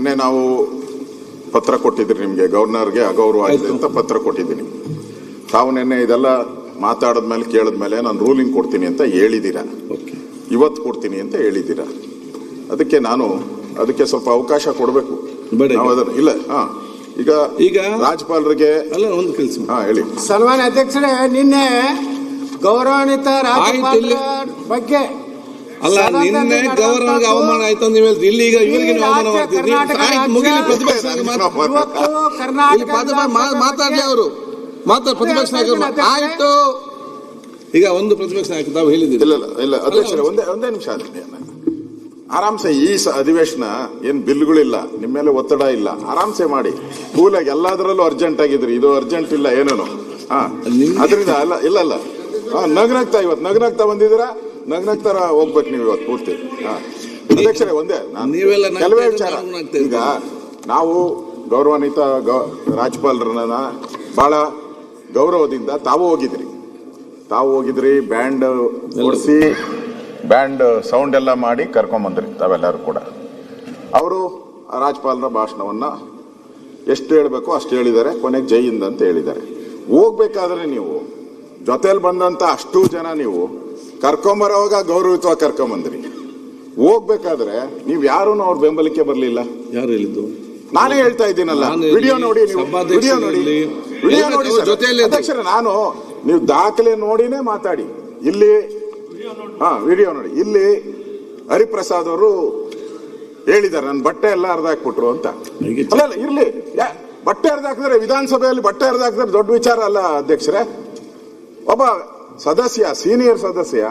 ನಿನ್ನೆ ನಾವು ಪತ್ರ ಕೊಟ್ಟಿದ್ರಿ ನಿಮಗೆ ಗವರ್ನರ್ಗೆ ಅಗೌರವ ಆಗಿದೆ ಅಂತ ಪತ್ರ ಕೊಟ್ಟಿದ್ದೀನಿ. ತಾವು ನಿನ್ನೆ ಇದೆಲ್ಲ ಮಾತಾಡಿದ್ಮೇಲೆ ಕೇಳಿದ್ಮೇಲೆ ನಾನು ರೂಲಿಂಗ್ ಕೊಡ್ತೀನಿ ಅಂತ ಹೇಳಿದ್ದೀರಾ? ಓಕೆ. ಇವತ್ತು ಕೊಡ್ತೀನಿ ಅಂತ ಹೇಳಿದ್ದೀರಾ? ಅದಕ್ಕೆ ನಾನು ಅದಕ್ಕೆ ಸ್ವಲ್ಪ ಅವಕಾಶ ಕೊಡಬೇಕು. ಇಲ್ಲ ಹಾ. ಈಗ ಈಗ ರಾಜ್ಯಪಾಲರಿಗೆ ಅಲ್ಲ ಒಂದು ಕೆಲಸ ಹಾ ಹೇಳಿ. ಸನ್ಮಾನ್ಯ ಅಧ್ಯಕ್ಷರೇ ನಿನ್ನೆ ಗೌರವಾನ್ವಿತ ರಾಜ್ಯಪಾಲರ ಬಗ್ಗೆ ಅಲ್ಲ ನಿನ್ನೆ ಗವರ್ನರ್ಗೆ ಅವಮಾನ ಆಯ್ತು ಅಂತ ನೀವು ಇಲ್ಲಿ ಈಗ ಇವರಿಗೆ ಅವಮಾನ ಕರ್ನಾಟಕ ಆಯ್ತು ಮುಗಿಲಿ ಪ್ರತಿಪಕ್ಷ ಮಾತಾಡ್ಲಿ ಅವರು. ಮಾತಾಡ ಪ್ರತಿಪಕ್ಷ ನಾಯಕರು. ಆಯ್ತು. ಈಗ ಒಂದು ಪ್ರತಿಪಕ್ಷ ನಾಯಕ ತಾವು ಹೇಳಿದ್ದೀರಿ. ಇಲ್ಲ ಇಲ್ಲ ಅಧ್ಯಕ್ಷ ಅಧ್ಯಕ್ಷರೇ ಒಂದೇ ಒಂದೇ ನಿಮಿಷ ಆರಾಮ್ಸೆ ಈ ಸ- ಅಧಿವೇಶನ ಏನ್ ಬಿಲ್ಗಳಿಲ್ಲ ನಿಮ್ಮ ಮೇಲೆ ಒತ್ತಡ ಇಲ್ಲ. ಆರಾಮ್ಸೆ ಮಾಡಿ. ಕೂಲಾಗಿ ಎಲ್ಲದರಲ್ಲೂ ಅರ್ಜೆಂಟ್ ಆಗಿದ್ರಿ ಇದು ಅರ್ಜೆಂಟ್ ಇಲ್ಲ ಏನೇನು. ಹಾ. ಅದರಿಂದ ಅಲ್ಲ ಇಲ್ಲ ಇಲ್ಲ. ಹಾ ನಗ್ನಾಗ್ತಾ ಇವತ್ತು. ನಗ್ನಾಗ್ತಾ ಬಂದಿದ್ದೀರಾ? ನಗ್ನಗ್ತಾರ ಹೋಗ್ಬೇಕು ನೀವು ಇವತ್ತು ಪೂರ್ತಿ. ಅಧ್ಯಕ್ಷರೇ ಒಂದೇ ನೀವೆಲ್ಲ ಕೆಲವೇ ವಿಚಾರ. ಈಗ ನಾವು ಗೌರವಾನ್ವಿತ ಗೌ- ರಾಜ್ಯಪಾಲರನ್ನ ಬಹಳ ಗೌರವದಿಂದ ತಾವು ಹೋಗಿದ್ರಿ. ತಾವು ಹೋಗಿದ್ರಿ ಬ್ಯಾಂಡ್ ಓಡಿಸಿ ಬ್ಯಾಂಡ್ ಸೌಂಡ್ ಎಲ್ಲ ಮಾಡಿ ಕರ್ಕೊಂಬಂದ್ರಿ ತಾವೆಲ್ಲರೂ ಕೂಡ. ಅವರು ರಾಜ್ಯಪಾಲರ ಭಾಷಣವನ್ನ ಎಷ್ಟು ಹೇಳಬೇಕು ಅಷ್ಟು ಹೇಳಿದ್ದಾರೆ ಕೊನೆಗೆ ಜೈ ಹಿಂದ್ ಅಂತ ಹೇಳಿದ್ದಾರೆ. ಹೋಗ್ಬೇಕಾದ್ರೆ ನೀವು ಜೊತೆಯಲ್ಲಿ ಬಂದಂತ ಅಷ್ಟು ಜನ ನೀವು ಕರ್ಕೊಂಬರೋವಾಗ ಗೌರವಿತವಾಗಿ ಕರ್ಕೊಂಬಂದ್ರಿ. ಹೋಗ್ಬೇಕಾದ್ರೆ ನೀವು ಯಾರು ಅವ್ರ ಬೆಂಬಲಕ್ಕೆ ಬರಲಿಲ್ಲ. ಯಾರು ಹೇಳಿದ್ದು? ನಾನೇ ಹೇಳ್ತಾ ಇದ್ದೀನಲ್ಲ. ವಿಡಿಯೋ ನೋಡಿ ನೀವು ವಿಡಿಯೋ ನೋಡಿ. ವಿಡಿಯೋ ನೋಡಿ ಜೊತೆಯಲ್ಲಿ. ಅಧ್ಯಕ್ಷರೇ ನಾನು ನೀವು ದಾಖಲೆ ನೋಡಿನೇ ಮಾತಾಡಿ. ಇಲ್ಲಿ ಹಾ ವಿಡಿಯೋ ನೋಡಿ. ಇಲ್ಲಿ ಹರಿಪ್ರಸಾದ್ ಅವರು ಹೇಳಿದ್ದಾರೆ ನನ್ನ ಬಟ್ಟೆ ಎಲ್ಲ ಅರ್ಧ ಹಾಕ್ಬಿಟ್ರು ಅಂತ ಅಲ್ಲ ಅಲ್ಲ ಇರ್ಲಿ. ಬಟ್ಟೆ ಅರ್ಧ ಹಾಕಿದ್ರೆ ವಿಧಾನಸಭೆಯಲ್ಲಿ ಬಟ್ಟೆ ಅರ್ಧ ಹಾಕಿದ್ರೆ ದೊಡ್ಡ ವಿಚಾರ ಅಲ್ಲ ಅಧ್ಯಕ್ಷರೇ. ಒಬ್ಬ ಸದಸ್ಯ ಸೀನಿಯರ್ ಸದಸ್ಯ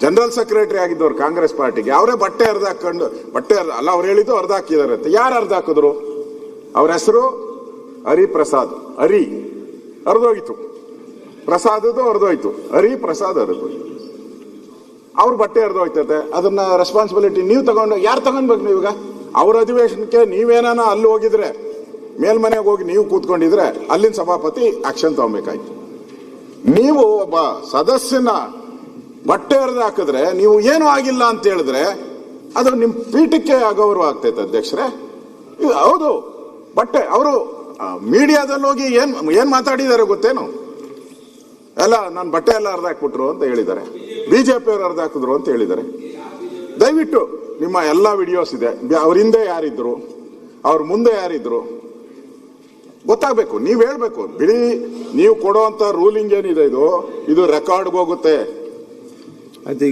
ಜನರಲ್ ಸೆಕ್ರೆಟರಿ ಆಗಿದ್ದವ್ರು ಕಾಂಗ್ರೆಸ್ ಪಾರ್ಟಿಗೆ, ಅವರೇ ಬಟ್ಟೆ ಅರ್ಧ ಹಾಕೊಂಡು ಬಟ್ಟೆ ಅರ್ಧ ಅಲ್ಲ, ಅವ್ರು ಹೇಳಿದ್ದು ಅರ್ಧ ಹಾಕಿದಾರೆ ಅಂತ. ಯಾರು ಅರ್ಧ ಹಾಕಿದ್ರು? ಅವ್ರ ಹೆಸರು? ಹರಿಪ್ರಸಾದ್. ಹರಿ. ಅರ್ಧೋಯ್ತು ಪ್ರಸಾದದ್ದು ಅರ್ಧೋಯ್ತು ಹರಿ, ಪ್ರಸಾದ್ ಅರ್ಧ ಅವ್ರ ಬಟ್ಟೆ ಹರಿದೋಯ್ತದೆ ಅದನ್ನ ರೆಸ್ಪಾನ್ಸಿಬಿಲಿಟಿ ನೀವು ತಗೊಂಡು ಯಾರು ತಗೊಂಡ್ಬೇಕು ನೀವೀಗ ಅವ್ರ ಅಧಿವೇಶನಕ್ಕೆ ನೀವೇನಾನ ಅಲ್ಲಿ ಹೋಗಿದ್ರೆ, ಮೇಲ್ಮನೆಗೆ ಹೋಗಿ ನೀವು ಕೂತ್ಕೊಂಡಿದ್ರೆ, ಅಲ್ಲಿನ ಸಭಾಪತಿ ಆಕ್ಷನ್ ತಗೊಬೇಕಾಯ್ತು. ನೀವು ಒಬ್ಬ ಸದಸ್ಯನ ಬಟ್ಟೆ ಹರಿದು ಹಾಕಿದ್ರೆ ನೀವು ಏನು ಆಗಿಲ್ಲ ಅಂತ ಹೇಳಿದ್ರೆ ಅದು ನಿಮ್ ಪೀಠಕ್ಕೆ ಅಗೌರವ ಆಗ್ತೈತೆ ಅಧ್ಯಕ್ಷರೇ. ಹೌದು. ಬಟ್ಟೆ, ಅವರು ಮೀಡಿಯಾದಲ್ಲಿ ಹೋಗಿ ಏನ್ ಏನ್ ಮಾತಾಡಿದ್ದಾರೆ ಗೊತ್ತೇನು? ಅಲ್ಲ ನಾನು ಬಟ್ಟೆ ಎಲ್ಲ ಅರ್ಧ ಹಾಕ್ಬಿಟ್ರು ಅಂತ ಹೇಳಿದ್ದಾರೆ. ಬಿಜೆಪಿ ಅವರು ಅರ್ಧ ಹಾಕಿದ್ರು ಅಂತ ಹೇಳಿದ್ದಾರೆ. ದಯವಿಟ್ಟು ನಿಮ್ಮ ಎಲ್ಲ ವಿಡಿಯೋಸ್ ಇದೆ. ಅವ್ರ ಹಿಂದೆ ಯಾರಿದ್ರು? ಅವ್ರ ಮುಂದೆ ಯಾರಿದ್ರು? ಗೊತ್ತಾಗ್ಬೇಕು ನೀವ್ ಹೇಳ್ಬೇಕು ಬಿಡಿ ನೀವು ಕೊಡುವಂತ ರೂಲಿಂಗ್ ಏನಿದೆ ಇದು ಇದು ರೆಕಾರ್ಡ್ ಹೋಗುತ್ತೆ.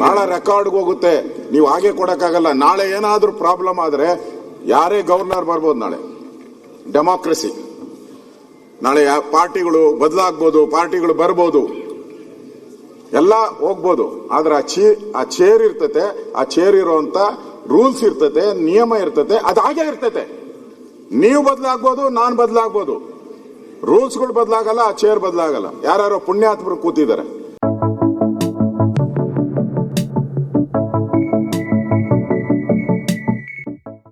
ಬಹಳ ರೆಕಾರ್ಡ್ ಹೋಗುತ್ತೆ. ನೀವು ಹಾಗೆ ಕೊಡಕ್ಕಾಗಲ್ಲ. ನಾಳೆ ಏನಾದ್ರೂ ಪ್ರಾಬ್ಲಮ್ ಆದ್ರೆ ಯಾರೇ ಗವರ್ನರ್ ಬರ್ಬೋದು ನಾಳೆ. ಡೆಮಾಕ್ರಸಿ ನಾಳೆ ಪಾರ್ಟಿಗಳು ಬದಲಾಗ್ಬೋದು ಪಾರ್ಟಿಗಳು ಬರ್ಬೋದು. ಎಲ್ಲ ಹೋಗ್ಬೋದು. ಆದ್ರೆ ಆ ಚೇ ಆ ಚೇರ್ ಇರ್ತತೆ ಆ ಚೇರ್ ಇರುವಂತ ರೂಲ್ಸ್ ಇರ್ತತೆ ನಿಯಮ ಇರ್ತತೆ ಅದು ಹಾಗೆ ಇರ್ತತೆ. ನೀವು ಬದಲಾಗ್ಬೋದು ನಾನು ಬದಲಾಗ್ಬೋದು. ರೂಲ್ಸ್ಗಳು ಬದಲಾಗಲ್ಲ ಆ ಚೇರ್ ಬದಲಾಗಲ್ಲ. ಯಾರ್ಯಾರೋ ಪುಣ್ಯಾತ್ಮರು ಕೂತಿದ್ದಾರೆ.